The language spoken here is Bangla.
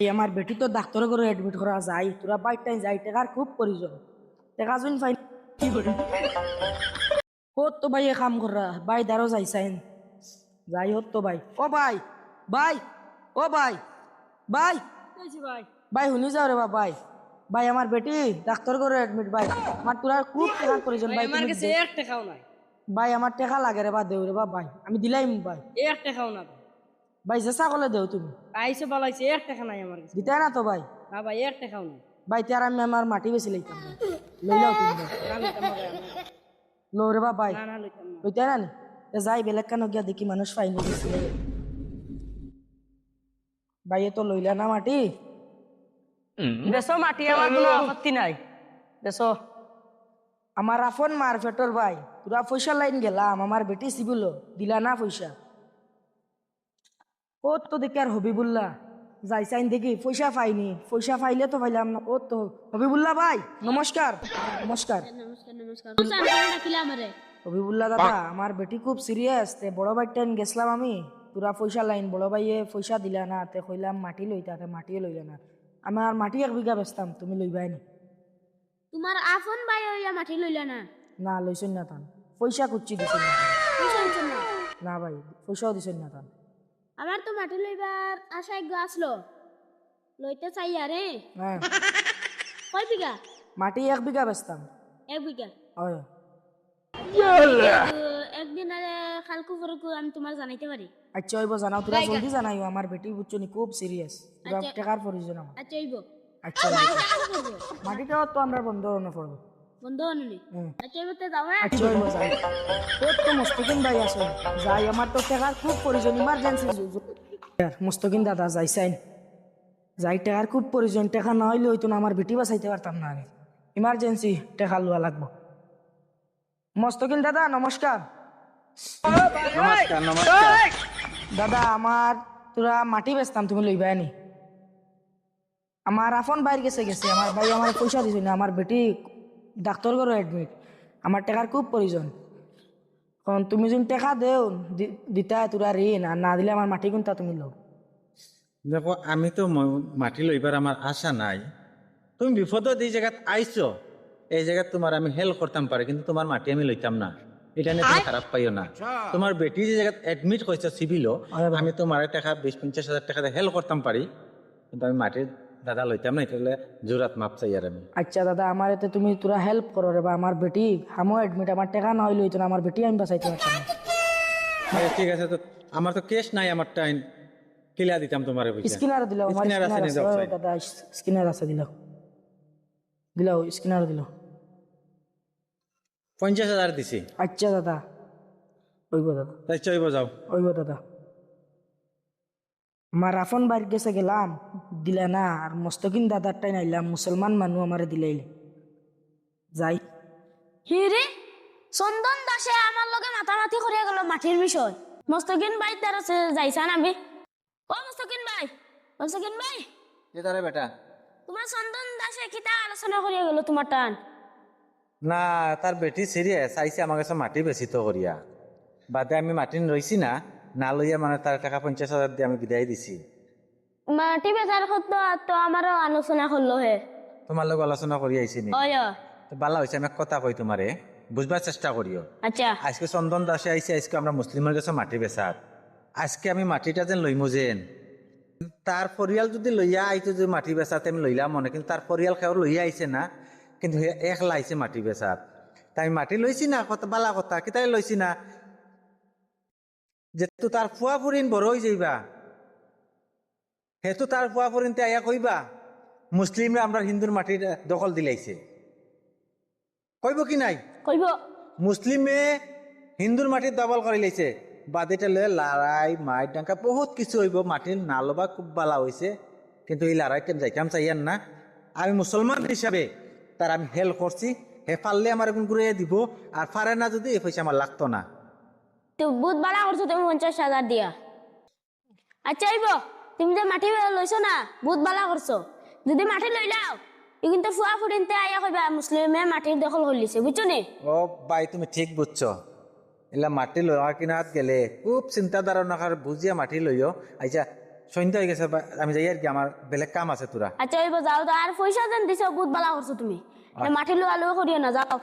আমার বেটি তো ডাক্তার করে এডমিট করা যায় তোরা বাইরটাই যাই টেকার খুব প্রয়োজন টেকা যুন ফাইন কি করি কত তো ভাই কাম করা ভাই দারো যাই সাইন যাই হত তো ভাই। ও ভাই ভাই ও ভাই ভাই। ভাই ভাই শুনি যাও রে বা ভাই। ভাই আমার বেটি ডাক্তার করে এডমিট ভাই। আমার তোরা খুব টেকার প্রয়োজন ভাই আমার কাছে এক টাকাও নাই। ভাই আমার টেকা লাগে রে বা দেও রে বা ভাই। আমি দিলাইম ভাই। এক টাকাও না ভাই ভাই চেষ্টা দেও তুমি। আইসে বলাইছে এক টাকা নাই আমার কাছে। দিতে না তো ভাই। না ভাই এক টাকাও নাই। ভাই তার আমি আমার মাটি বেশি লইতাম। লইলাও তুমি ভাই। না লইতাম না রে বা ভাই না না লইতাম না। লইতে না নি? এ যাই বেলেগ কানো গিয়া দেখি মানুষ ফাইনি গেছিল ভাই এ তো লইলা না মাটি। দেশো মাটি আমার কোনো আপত্তি নাই। দেশো আমার আফন মার ফেটর ভাই। পুরা পয়সা লাইন গেলাম আমার বেটি সিবিল দিলা না পয়সা। ওত তো দেখি আর হবিবুল্লাহ যাই চাইন দেখি পয়সা পাইনি পয়সা পাইলে তো পাইলাম না। ওত তো হবিবুল্লাহ ভাই নমস্কার। নমস্কার। হবিবুল্লাহ দাদা আমার বেটি খুব সিরিয়াস তে বড় ভাই টাইম গেছিলাম আমি। পুরা পয়সা লাইন বড় ভাইয়ে পয়সা দিলা না তে কইলাম মাটি লইতা তে মাটিয়ে লইলা না। আমার মাটি এক বিঘা বেচতাম তুমি লইবাই নি। তোমার আফন ভাই হইয়া মাটি লইলা না? না লইছেন না তান। পয়সা কুচ্ছি দিছেন না না? না ভাই পয়সাও দিছেন না তান। আমার তো মাটি লইবার আশা এক আসলো। লইতে চাই আরে হ্যাঁ। কয় বিঘা? মাটি এক বিঘা বেচতাম। এক বিঘা? হয়। একদিন আরে খালকু ফরকু আমি তোমার জানাইতে পারি। আচ্ছা হইব জানাও। তোরা জলদি জানাইও আমার বেটি বুঝছ নি খুব সিরিয়াস তোরা আচ্ছা। টাকার প্রয়োজন আমার। আচ্ছা হইব। আচ্ছা মাটিটাও তো আমরা বন্ধ না পড়ব। আচ্ছা যাও হ্যাঁ? আচ্ছা হইব যাই। তোর তো মুস্তকিন ভাই আছে। যাই আমার তো টাকার খুব প্রয়োজন ইমার্জেন্সি মুস্তকিন দাদা যাই যাই। টাকার খুব প্রয়োজন টাকা না হইলে হইতো না আমার বেটি বাঁচাইতে পারতাম না আমি। ইমার্জেন্সি টাকা লওয়া লাগবো। মস্তকিন দাদা নমস্কার। নমস্কার নমস্কার। দাদা আমার তোরা মাটি বেচতাম তুমি লইবা নি। আমার আফন বাইর গেছে গেছে আমার ভাই আমার পয়সা দিছে না আমার বেটি ডাক্তার ঘরে এডমিট আমার টাকার খুব প্রয়োজন কারণ তুমি যখন টাকা দেও দিতা তোরা ঋণ আর না দিলে আমার মাটি কোনটা তুমি লো দেখো আমি তো মাটি লইবার আমার আশা নাই। তুমি বিপদত এই জায়গাত আইছো এই জায়গাত তোমার আমি হেল্প করতাম পারি কিন্তু তোমার মাটি আমি লইতাম না। এটা নিয়ে তুমি খারাপ পাইও না। তোমার বেটি যে জায়গাত এডমিট হয়েছে সিভিল আমি তোমার টাকা বিশ পঞ্চাশ হাজার টাকা হেল্প করতাম পারি কিন্তু আমি মাটির দাদা লইতাম না এটা জোরাত মাপ চাই আর আমি। আচ্ছা দাদা আমার এতে তুমি তোরা হেল্প করো রে বা আমার বেটি হামো এডমিট আমার টাকা না হইলে হইতো না আমার বেটি আমি বাঁচাইতে পারতাম ঠিক আছে তো আমার তো কেস নাই আমার টাইম। কিলা দিতাম তোমার স্কিনার দিল আছে স্কিনার আছে। দাদা স্কিনার আছে দিল দিল স্কিনার দিল পঞ্চাশ হাজার দিছি। আচ্ছা দাদা। ওইব দাদা। তাই চইব যাও। ওইব দাদা। আমার রাফন বাড়ি গেছে গেলাম দিলে না আর মস্তকিন দাদারটাই নাইলাম মুসলমান মানুষ আমারে দিলাইলে যাই। হিরে চন্দন দাসে আমার লগে মাতামাতি করিয়া গেল মাটির বিষয়। মস্তকিন ভাই তার আছে যাইছান আমি? ও মস্তকিন ভাই মস্তকিন ভাই যে তারে বেটা। তোমার চন্দন দাসে কিতা আলোচনা করিয়া গেল তোমার টান? না তার বেটি সিরিয়াস আইসে আমার কাছে মাটি বেশি তো করিয়া। বাদে আমি মাটি রইছি না। না লইয়া মানে তার টাকা পঞ্চাশ হাজার দিয়ে আমি বিদায় দিছি। মাটি বেচার কথা তো আমারও আলোচনা করল হে। তোমার লোক আলোচনা করি আইছি নি? তো বালা হয়েছে আমি কথা কই তোমারে বুঝবার চেষ্টা করিও আচ্ছা। আজকে চন্দন দাসে আইসে আজকে আমরা মুসলিমের কাছে মাটি বেচার আজকে আমি মাটিটা যেন লইমু যেন। তার পৰিয়াল যদি লইয়া আইতো যে মাটি বেচাতে আমি লইলাম মনে কিন্তু তার পৰিয়াল সেও লইয়া আইছে না কিন্তু সে একলা আইছে মাটি বেচাত। তাই মাটি লইছি না কথা বালা কথা কিতাই লইছি না। যেহেতু তার ফুয়া ফুরিন বড় হয়ে যাইবা। সেহেতু তার ফুয়া ফুরিনতে আয়া কইবা মুসলিমরা আমরা হিন্দুর মাটির দখল দিলাইছে। কইব কি নাই? কইব। মুসলিমে হিন্দুর মাটির দখল করে লাইছে। বাদিটা লয়ে লড়াই মাইট ডাঙ্কা বহুত কিছু হইব। মাটির নালবা খুব বালা হয়েছে কিন্তু এই লড়াইতে যাইতাম চাইয়ান না। আমি মুসলমান হিসাবে তার আমি হেল্প করছি। হে পারলে আমার এখন ঘুরে দিব। আর পারে না যদি এই পয়সা আমার লাগতো না। তো বহুত বাড়া করছ তুমি পঞ্চাশ হাজার দিয়া। আচ্ছা আইব তুমি যে মাটি লইছো না বহুত বালা করছ যদি মাটি লইলাও ই কিন্তু ফুয়া ফুটিনতে আইয়া কইবা মুসলিমে মাটির দখল করলিছে বুঝছ নি? ও ভাই তুমি ঠিক বুঝছ এলা মাটি লওয়া কিনাত গেলে খুব চিন্তা ধারণা করে বুঝিয়া মাটি লইও আচ্ছা সন্ধ্যা হয়ে গেছে আমি যাই আর কি আমার বেলেগ কাম আছে তোরা আচ্ছা যাও তো আর পয়সা যেন দিছ বহুত বালা করছ তুমি মাটি লোয়া লোয়া করিও না যাও